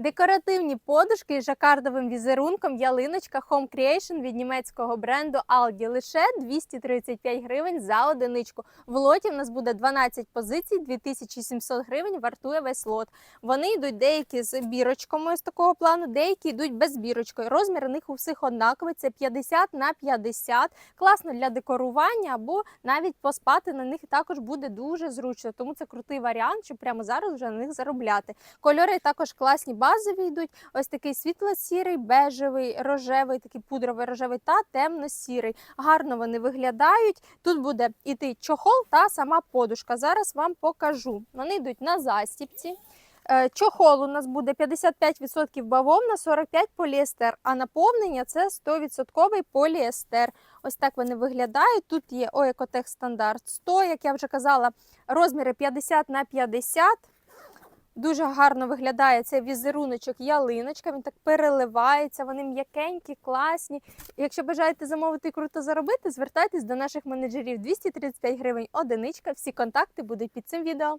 Декоративні подушки з жакардовим візерунком ялиночка Home Creation від німецького бренду Aldi. Лише 235 гривень за одиничку. В лоті в нас буде 12 позицій, 2700 гривень вартує весь лот. Вони йдуть деякі з бірочками з такого плану, деякі йдуть без бірочкою. Розмір у них у всіх однаковий. Це 50 на 50. Класно для декорування або навіть поспати на них також буде дуже зручно. Тому це крутий варіант, щоб прямо зараз вже на них заробляти. Кольори також класні базові йдуть. Ось такий світло-сірий, бежевий, рожевий, такий пудровий рожевий та темно-сірий. Гарно вони виглядають. Тут буде іти чохол та сама подушка. Зараз вам покажу. Вони йдуть на застіпці. Е, Чохол у нас буде 55% бавовна, 45% поліестер, а наповнення це 100% поліестер. Ось так вони виглядають. Тут є Оекотех стандарт 100, як я вже казала, розміри 50 на 50. Дуже гарно виглядає цей візеруночок ялиночка. Він так переливається, вони м'якенькі, класні. Якщо бажаєте замовити і круто заробити, звертайтесь до наших менеджерів 235 гривень одиничка. Всі контакти будуть під цим відео.